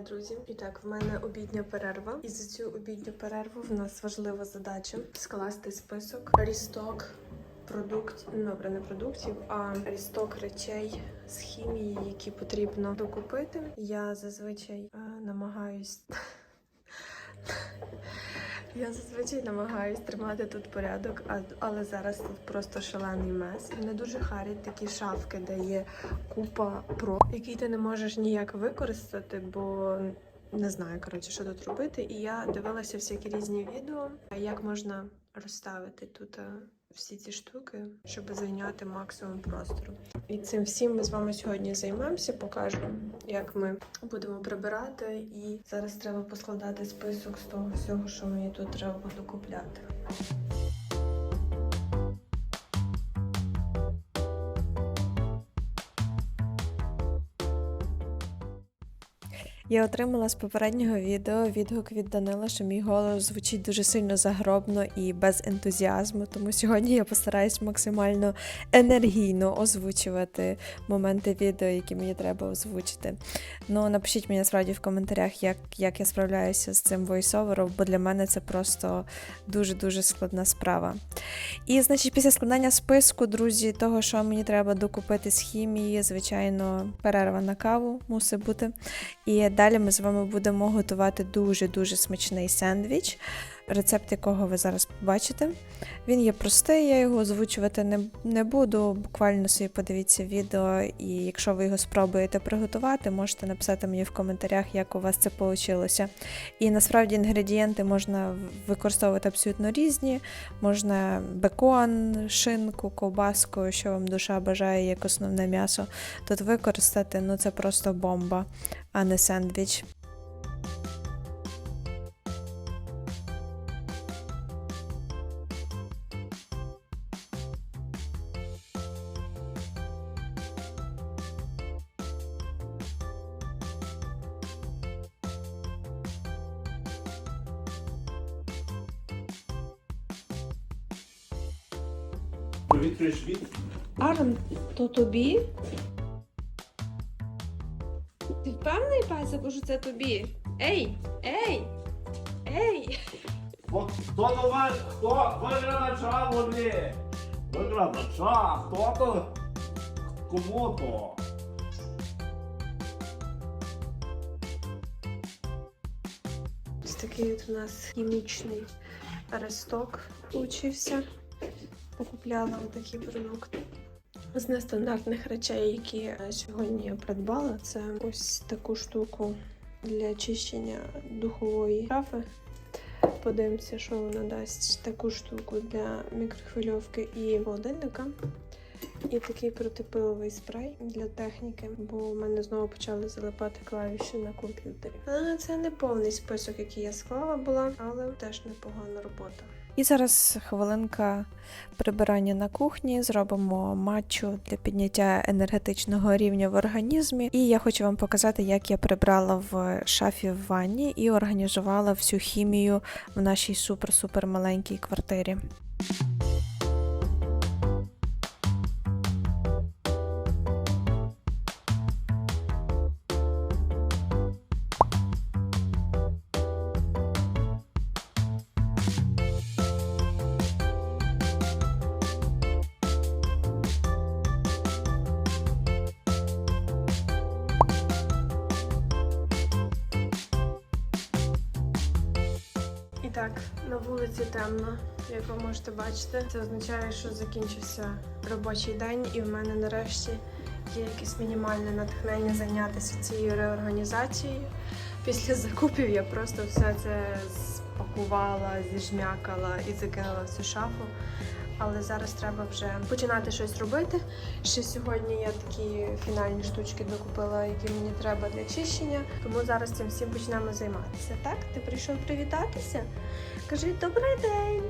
друзі. І так, в мене обідня перерва. І за цю обідню перерву в нас важлива задача скласти список рісток продуктів, ну, добре, не продуктів, а рісток речей з хімії, які потрібно докупити. Я зазвичай е, намагаюсь. Я зазвичай намагаюсь тримати тут порядок, але зараз тут просто шалений мес. Мене дуже харять такі шафки, де є купа про, які ти не можеш ніяк використати, бо не знаю, коротше, що тут робити. І я дивилася всякі різні відео, як можна розставити тут е, всі ці штуки, щоб зайняти максимум простору. І цим всім ми з вами сьогодні займемося, покажу, як ми будемо прибирати. І зараз треба поскладати список з того всього, що мені тут треба буде купляти. Я отримала з попереднього відео відгук від Данила, що мій голос звучить дуже сильно загробно і без ентузіазму. Тому сьогодні я постараюсь максимально енергійно озвучувати моменти відео, які мені треба озвучити. Ну напишіть мені насправді в коментарях, як, як я справляюся з цим войсовером, бо для мене це просто дуже дуже складна справа. І значить, після складання списку, друзі, того, що мені треба докупити з хімії, звичайно, перерва на каву мусить бути. І далі ми з вами будемо готувати дуже-дуже смачний сендвіч, рецепт якого ви зараз побачите. Він є простий, я його озвучувати не, не буду. Буквально собі подивіться відео, і якщо ви його спробуєте приготувати, можете написати мені в коментарях, як у вас це вийшло. І насправді інгредієнти можна використовувати абсолютно різні. Можна бекон, шинку, ковбаску, що вам душа бажає як основне м'ясо. Тут використати ну це просто бомба, а не сендвіч. Провітрюєш від? Арон, то тобі? Ти впевнений, песику, що це тобі? Ей! Ей! Ей! Хто до вас? Хто? Вигравача вони! Вигравача! Хто то? Кому то? Ось такий от у нас хімічний ресток получився. Покупляла такі продукти. З нестандартних речей, які я сьогодні придбала, це ось таку штуку для чищення духової шафи. Подивимося, що вона дасть таку штуку для мікрохвильовки і холодильника. І такий протипиловий спрей для техніки, бо в мене знову почали залипати клавіші на комп'ютері. Це не повний список, який я склала була, але теж непогана робота. І зараз хвилинка прибирання на кухні. Зробимо матчу для підняття енергетичного рівня в організмі. І я хочу вам показати, як я прибрала в шафі в ванні і організувала всю хімію в нашій супер-супер маленькій квартирі. Так, на вулиці темно, як ви можете бачити. Це означає, що закінчився робочий день, і в мене нарешті є якесь мінімальне натхнення зайнятися цією реорганізацією. Після закупів я просто все це спакувала, зіжмякала і закинула в шафу. Але зараз треба вже починати щось робити. Ще сьогодні я такі фінальні штучки докупила, які мені треба для чищення. Тому зараз цим всім почнемо займатися. Так, ти прийшов привітатися? Кажи добрий день.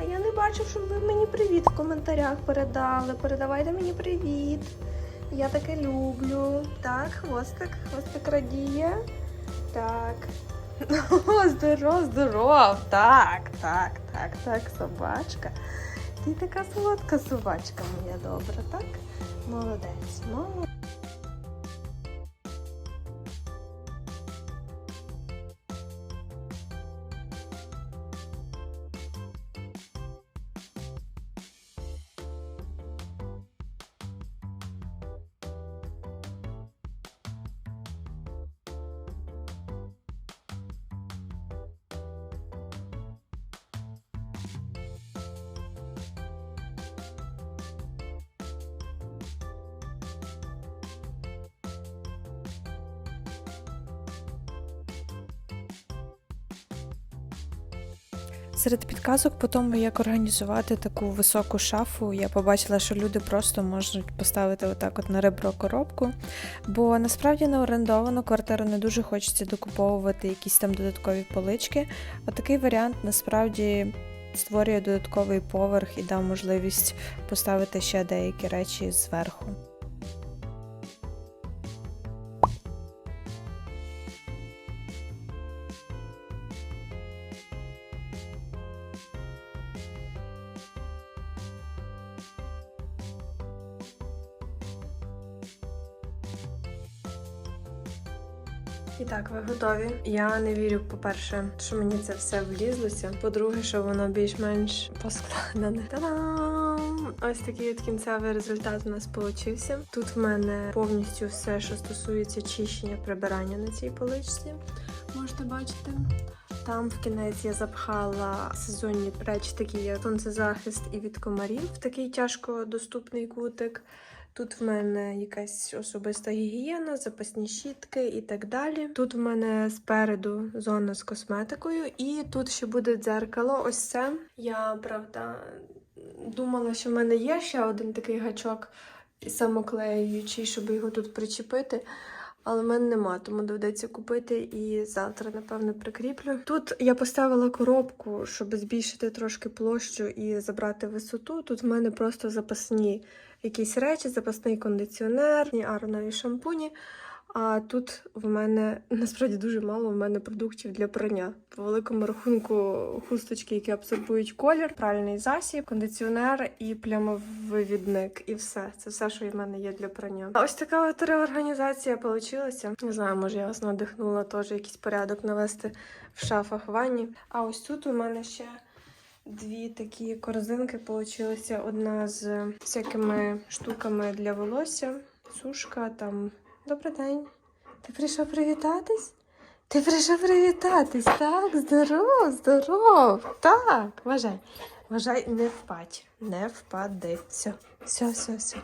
А я не бачив, щоб ви мені привіт в коментарях передали. Передавайте мені привіт. Я таке люблю. Так, хвостик, хвостик радіє. Так. О, здоров, здоров. Так, так, так, так, собачка. Ти така солодка собачка моя добра, так? Молодець, молодець. Серед підказок по тому, як організувати таку високу шафу, я побачила, що люди просто можуть поставити отак от на ребро коробку, бо насправді на орендовану квартиру не дуже хочеться докуповувати якісь там додаткові полички. А такий варіант насправді створює додатковий поверх і дав можливість поставити ще деякі речі зверху. І так, ви готові. Я не вірю, по-перше, що мені це все влізлося. По-друге, що воно більш-менш поскладене. Та-дам! Ось такий от кінцевий результат у нас получився. Тут в мене повністю все, що стосується чищення прибирання на цій поличці. Можете бачити. Там в кінець я запхала сезонні речі, такі як сонцезахист і від комарів, в такий тяжко доступний кутик. Тут в мене якась особиста гігієна, запасні щітки і так далі. Тут в мене спереду зона з косметикою, і тут ще буде дзеркало. Ось це. Я правда думала, що в мене є ще один такий гачок самоклеюючий, щоб його тут причепити. Але в мене нема, тому доведеться купити і завтра, напевно, прикріплю. Тут я поставила коробку, щоб збільшити трошки площу і забрати висоту. Тут в мене просто запасні якісь речі, запасний кондиціонер, аронові шампуні. А тут в мене насправді дуже мало в мене продуктів для прання. По великому рахунку хусточки, які абсорбують колір, пральний засіб, кондиціонер і плямовивідник. І все. Це все, що в мене є для прання. Ось така от реорганізація вийшла. Не знаю, може я вас надихнула теж якийсь порядок навести в шафах в ванні. А ось тут у мене ще. Дві такі корзинки получилися. Одна з всякими штуками для волосся, сушка там. Добрий день. Ти прийшов привітатись? Ти прийшов привітатись, так? Здоров, здоров. Так, вважай. Вважай, не впадь. Не впади. Все, все, все, все.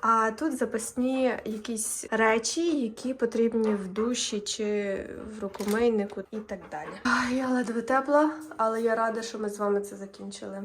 А тут запасні якісь речі, які потрібні в душі чи в рукомийнику і так далі. Ай, Я ледве тепла, але я рада, що ми з вами це закінчили.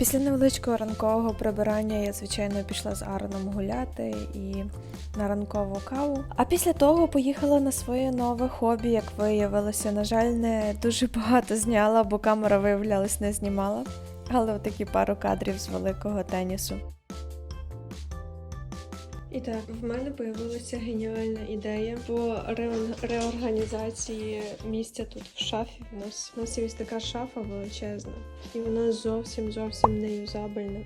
Після невеличкого ранкового прибирання я, звичайно, пішла з Ароном гуляти і на ранкову каву. А після того поїхала на своє нове хобі, як виявилося. На жаль, не дуже багато зняла, бо камера, виявлялась, не знімала. Але отакі пару кадрів з великого тенісу. І так, в мене появилася геніальна ідея по реорганізації місця тут в шафі. У нас у нас є ось така шафа величезна, і вона зовсім зовсім не юзабельна.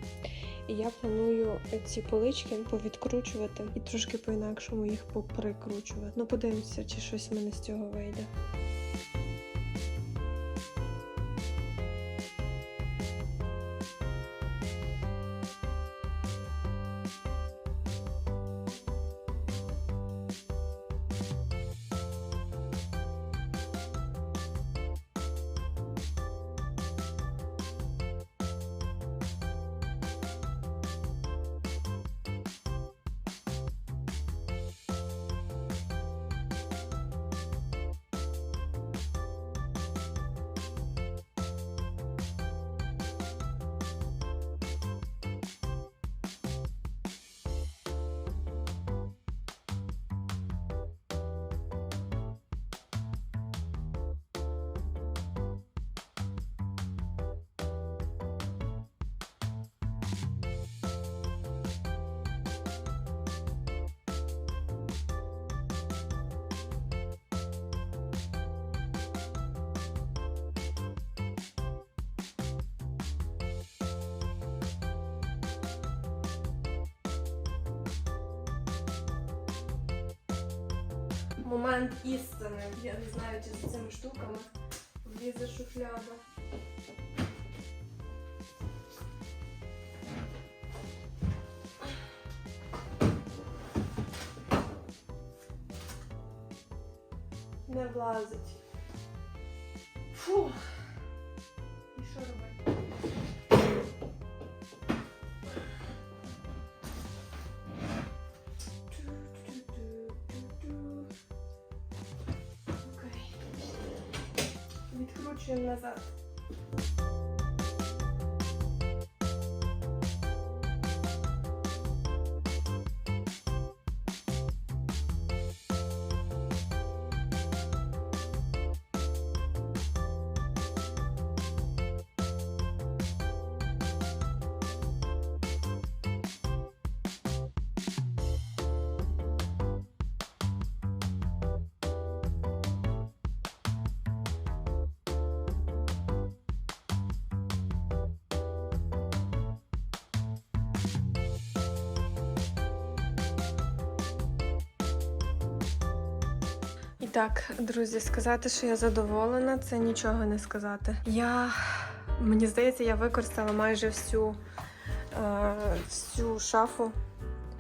І я планую ці полички повідкручувати і трошки по-інакшому їх поприкручувати. Ну, подивимося, чи щось в мене з цього вийде. Момент істини. Я не знаю, чи з цими штуками влізе шуфляда. Не влазить. Відкручуємо назад. Так, друзі, сказати, що я задоволена, це нічого не сказати. Я мені здається, я використала майже всю, е, всю шафу.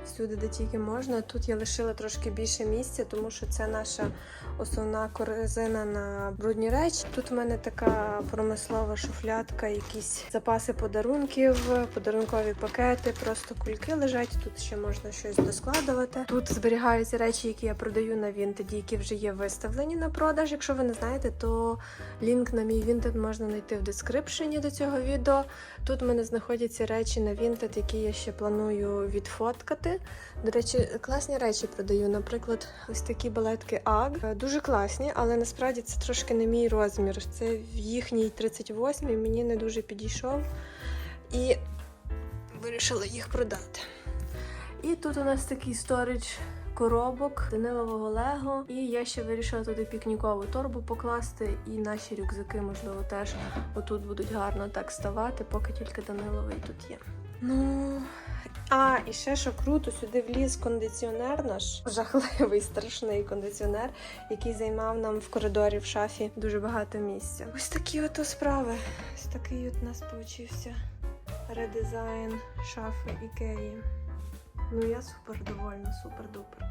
Всюди, де тільки можна. Тут я лишила трошки більше місця, тому що це наша основна корзина на брудні речі. Тут в мене така промислова шуфлядка, якісь запаси подарунків, подарункові пакети, просто кульки лежать. Тут ще можна щось доскладувати. Тут зберігаються речі, які я продаю на Vinted, які вже є виставлені на продаж. Якщо ви не знаєте, то лінк на мій Vinted можна знайти в дескрипшені до цього відео. Тут в мене знаходяться речі на Vinted, які я ще планую відфоткати. До речі, класні речі продаю. Наприклад, ось такі балетки AG. Дуже класні, але насправді це трошки не мій розмір. Це в їхній 38-й мені не дуже підійшов. І вирішила їх продати. І тут у нас такий сторіч коробок Данилового Лего. І я ще вирішила туди пікнікову торбу покласти, і наші рюкзаки, можливо, теж отут будуть гарно так ставати, поки тільки Даниловий тут є. Ну. А, і ще що круто, сюди вліз кондиціонер наш жахливий, страшний кондиціонер, який займав нам в коридорі в шафі дуже багато місця. Ось такі ото справи. Ось такий от у нас получився редизайн шафи Ікеї. Ну я супер довольна, супер-дупер.